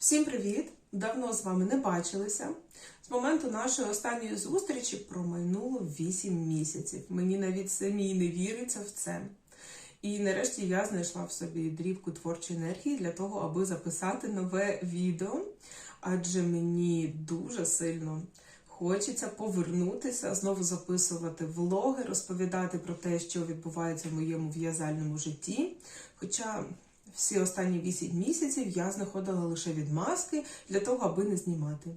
Всім привіт! Давно з вами не бачилися. З моменту нашої останньої зустрічі промайнуло 8 місяців. Мені навіть самі не віриться в це. І нарешті я знайшла в собі дрібку творчої енергії для того, аби записати нове відео, адже мені дуже сильно хочеться повернутися, знову записувати влоги, розповідати про те, що відбувається в моєму в'язальному житті. Хоча всі останні 8 місяців я знаходила лише відмазки для того, аби не знімати.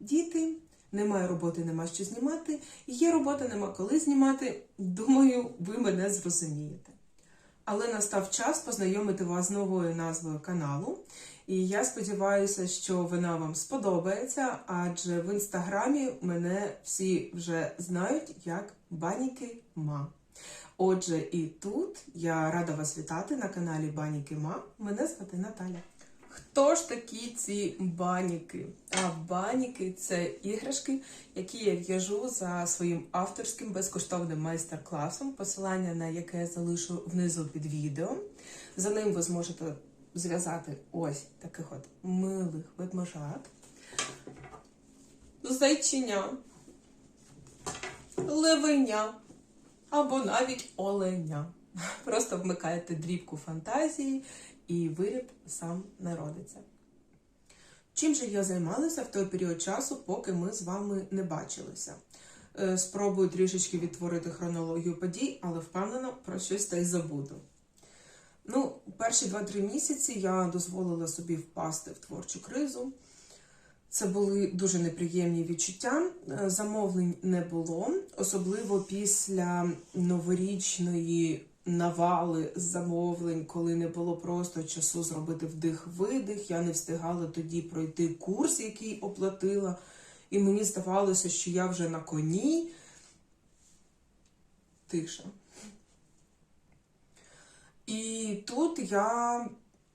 Діти, немає роботи, нема що знімати. Є робота, нема коли знімати. Думаю, ви мене зрозумієте. Але настав час познайомити вас з новою назвою каналу. І я сподіваюся, що вона вам сподобається, адже в інстаграмі мене всі вже знають як Баніки Ма. Отже, і тут я рада вас вітати на каналі Баніки Ма. Мене звати Наталя. Хто ж такі ці баніки? А баніки це іграшки, які я в'яжу за своїм авторським безкоштовним майстер-класом, посилання на яке я залишу внизу під відео. За ним ви зможете зв'язати ось таких от милих ведмежат, зайчиня, левеня або навіть оленя. Просто вмикаєте дрібку фантазії і виріб сам народиться. Чим же я займалася в той період часу, поки ми з вами не бачилися? Е, Спробую трішечки відтворити хронологію подій, але впевнена про щось та й забуду. Ну, перші 2-3 місяці я дозволила собі впасти в творчу кризу. Це були дуже неприємні відчуття. Е, Замовлень не було, особливо після новорічної навали замовлень, коли не було просто часу зробити вдих-видих. Я не встигала тоді пройти курс, який оплатила, і мені здавалося, що я вже на коні. Тиша. І тут я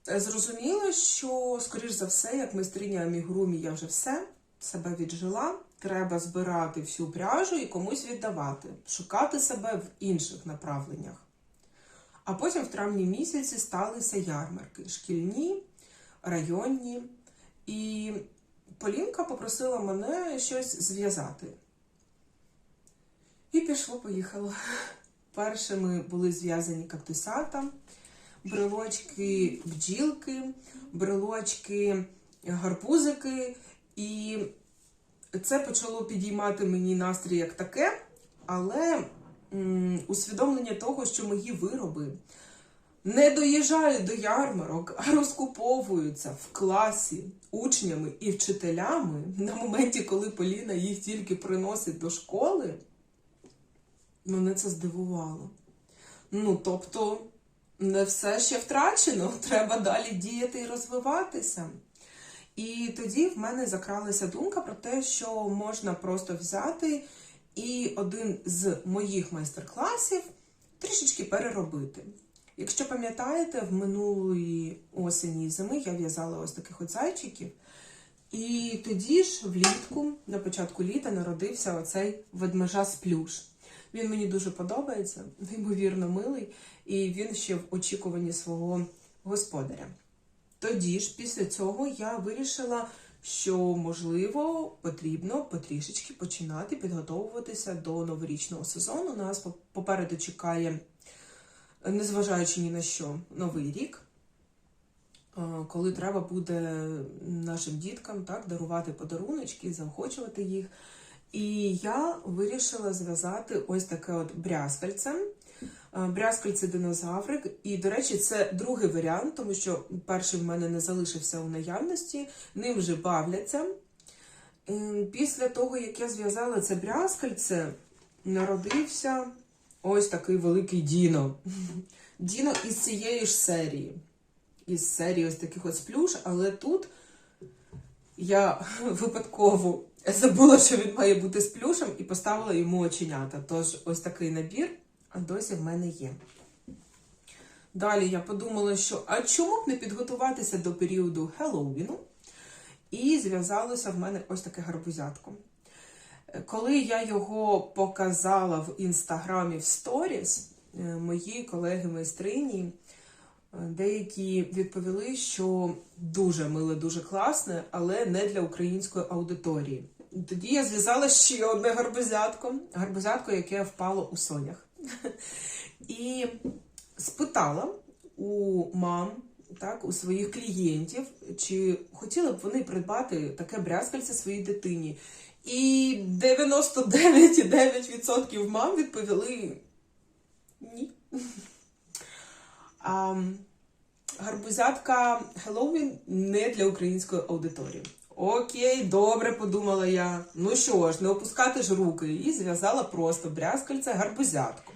зрозуміла, що, скоріш за все, як майстриня амігурумі, я вже все себе віджила. Треба збирати всю пряжу і комусь віддавати, шукати себе в інших направленнях. А потім в травні місяці сталися ярмарки шкільні, районні. І Полінка попросила мене щось зв'язати. І пішло-поїхало. Першими були зв'язані кактусята, брелочки бджілки, брелочки гарбузики. І це почало підіймати мені настрій як таке, але усвідомлення того, що мої вироби не доїжджають до ярмарок, а розкуповуються в класі учнями і вчителями на моменті, коли Поліна їх тільки приносить до школи, мене це здивувало. Ну, тобто, не все ще втрачено, треба далі діяти і розвиватися. І тоді в мене закралася думка про те, що можна просто взяти і один з моїх майстер-класів трішечки переробити. Якщо пам'ятаєте, в минулої осені і зими я в'язала ось таких от зайчиків. І тоді ж влітку, на початку літа, народився оцей ведмежа з плюш. Він мені дуже подобається, неймовірно милий, і він ще в очікуванні свого господаря. Тоді ж, після цього, я вирішила, що можливо потрібно потрішечки починати підготовуватися до новорічного сезону. Нас попереду чекає, незважаючи ні на що, новий рік, коли треба буде нашим діткам так, дарувати подаруночки, заохочувати їх. І я вирішила зв'язати ось таке от брязкальце. Е, Брязкальце динозаврик. І, до речі, це другий варіант, тому що перший в мене не залишився у наявності, ним вже бавляться. Е, Після того, як я зв'язала це брязкальце, народився ось такий великий Діно. Діно із цієї ж серії. Із серії ось таких от сплюш, але тут я випадково забула, що він має бути з плюшем, і поставила йому оченята. Тож ось такий набір досі в мене є. Далі я подумала, що а чому б не підготуватися до періоду Хеллоуіну? І зв'язалося в мене ось таке гарбузятко. Коли я його показала в інстаграмі в сторіс, е, мої колеги-майстрині Деякі відповіли, що дуже миле, дуже класне, але не для української аудиторії. Тоді я зв'язала ще одне гарбузятко, гарбузятко, яке впало у сонях. І спитала у мам, так, у своїх клієнтів, чи хотіли б вони придбати таке брязкальце своїй дитині. І 99,9% мам відповіли ні. А, гарбузятка Хеллоуін не для української аудиторії. Окей, добре, подумала я. Ну що ж, не опускати ж руки. І зв'язала просто брязкальце гарбузятку.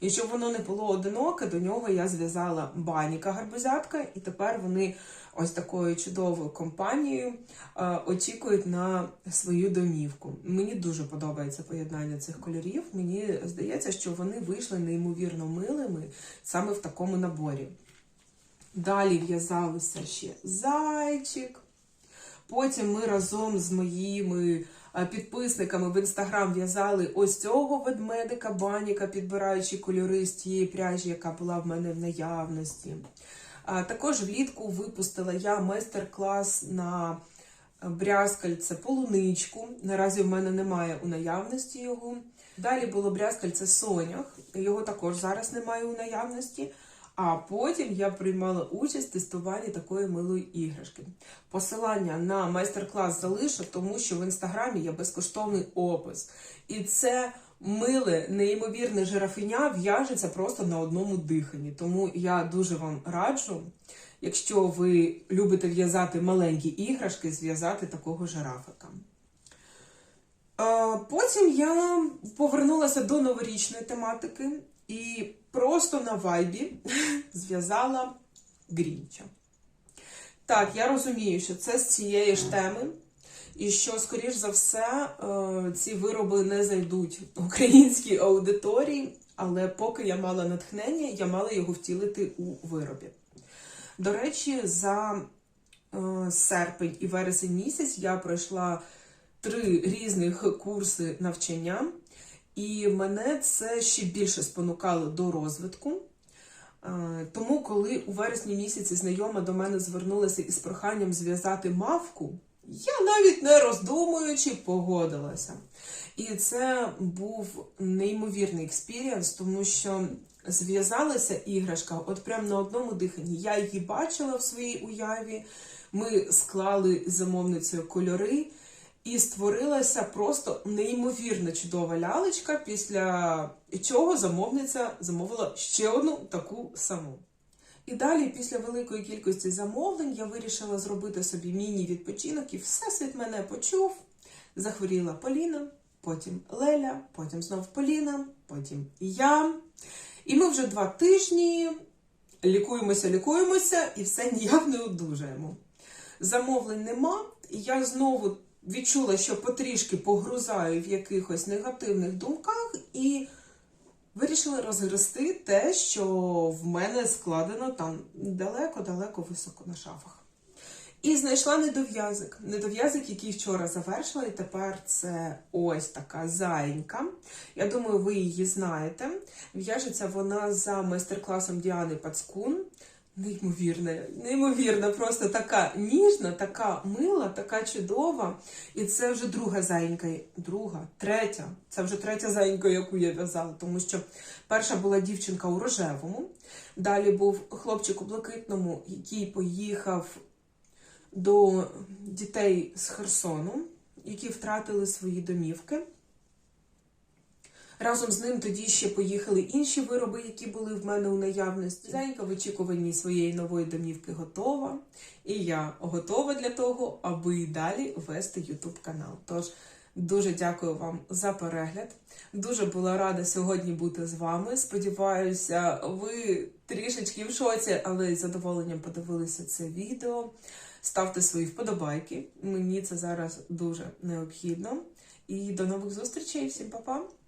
І щоб воно не було одиноке, до нього я зв'язала баніка гарбузятка, і тепер вони ось такою чудовою компанією е, очікують на свою домівку. Мені дуже подобається поєднання цих кольорів. Мені здається, що вони вийшли неймовірно милими саме в такому наборі. Далі в'язалися ще зайчик. Потім ми разом з моїми е, підписниками в інстаграм в'язали ось цього ведмедика баніка, підбираючи кольори з тієї пряжі, яка була в мене в наявності. Також влітку випустила я майстер-клас на брязкальце полуничку. Наразі в мене немає у наявності його. Далі було брязкальце сонях, його також зараз немає у наявності. А потім я приймала участь в тестуванні такої милої іграшки. Посилання на майстер-клас залишу, тому що в інстаграмі є безкоштовний опис. І це миле, неймовірне жирафеня в'яжеться просто на одному диханні. Тому я дуже вам раджу, якщо ви любите в'язати маленькі іграшки, зв'язати такого жирафика. Потім я повернулася до новорічної тематики і просто на вайбі зв'язала Грінча. Так, я розумію, що це з цієї ж теми, і що, скоріш за все, е, ці вироби не зайдуть в українській аудиторії, але поки я мала натхнення, я мала його втілити у виробі. До речі, за е, серпень і вересень місяць я пройшла три різних курси навчання. І мене це ще більше спонукало до розвитку. Е, Тому, коли у вересні місяці знайома до мене звернулася із проханням зв'язати мавку, я навіть не роздумуючи погодилася. І це був неймовірний експірієнс, тому що зв'язалася іграшка от прямо на одному диханні. Я її бачила в своїй уяві. Ми склали замовницею кольори. І створилася просто неймовірно чудова лялечка, після чого замовниця замовила ще одну таку саму. І далі, після великої кількості замовлень, я вирішила зробити собі міні-відпочинок, і всесвіт мене почув. Захворіла Поліна, потім Леля, потім знов Поліна, потім я. І ми вже два тижні лікуємося, лікуємося, і все ніяк не одужаємо. Замовлень нема, і я знову відчула, що потрішки погрузаю в якихось негативних думках, і вирішила розгрести те, що в мене складено там далеко-далеко високо на шафах. І знайшла недов'язок. Недов'язок, який вчора завершила, і тепер це ось така зайнька. Я думаю, ви її знаєте. В'яжеться вона за майстер-класом Діани Пацкун. Неймовірна, неймовірна, просто така ніжна, така мила, така чудова. І це вже друга зайнька, друга, третя. Це вже третя зайнька, яку я в'язала, тому що перша була дівчинка у рожевому, далі був хлопчик у блакитному, який поїхав до дітей з Херсону, які втратили свої домівки. Разом з ним тоді ще поїхали інші вироби, які були в мене у наявності. Зайка в очікуванні своєї нової домівки готова. І я готова для того, аби і далі вести YouTube канал. Тож дуже дякую вам за перегляд. Дуже була рада сьогодні бути з вами. Сподіваюся, ви трішечки в шоці, але з задоволенням подивилися це відео. Ставте свої вподобайки. Мені це зараз дуже необхідно. І до нових зустрічей. Всім па-па!